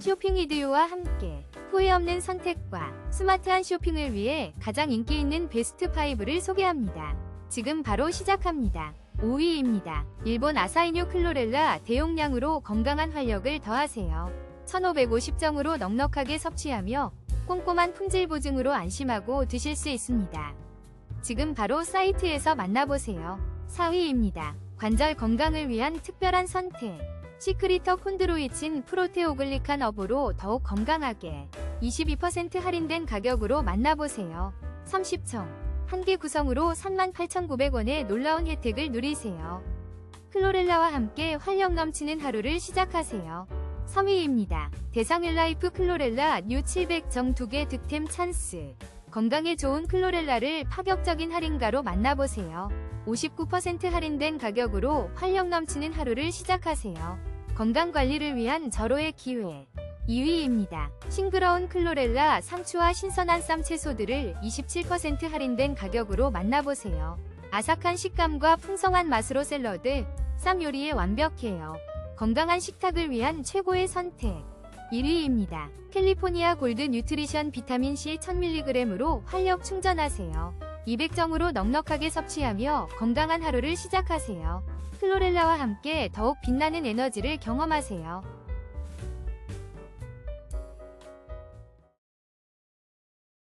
쇼핑 이디오와 함께 후회 없는 선택과 스마트한 쇼핑을 위해 가장 인기 있는 베스트 5를 소개합니다. 지금 바로 시작합니다. 5위입니다. 일본 아사이뉴 클로렐라 대용량으로 건강한 활력을 더하세요. 1550정으로 넉넉하게 섭취하며 꼼꼼한 품질 보증으로 안심하고 드실 수 있습니다. 지금 바로 사이트에서 만나보세요. 4위입니다. 관절 건강을 위한 특별한 선택. 시크리터 콘드로이친 프로테오글리칸 어브로 더욱 건강하게 22% 할인된 가격으로 만나보세요. 30청. 한 개 구성으로 38,900원의 놀라운 혜택을 누리세요. 클로렐라와 함께 활력 넘치는 하루를 시작하세요. 3위입니다. 대상일라이프 클로렐라 뉴 700정 2개 득템 찬스. 건강에 좋은 클로렐라를 파격적인 할인가로 만나보세요. 59% 할인된 가격으로 활력 넘치는 하루를 시작하세요. 건강 관리를 위한 절호의 기회. 2위입니다. 싱그러운 클로렐라 상추와 신선한 쌈 채소들을 27% 할인된 가격으로 만나보세요. 아삭한 식감과 풍성한 맛으로 샐러드, 쌈 요리에 완벽해요. 건강한 식탁을 위한 최고의 선택. 1위입니다. 캘리포니아 골드 뉴트리션 비타민 C 1000mg으로 활력 충전하세요. 200정으로 넉넉하게 섭취하며 건강한 하루를 시작하세요. 클로렐라와 함께 더욱 빛나는 에너지를 경험하세요.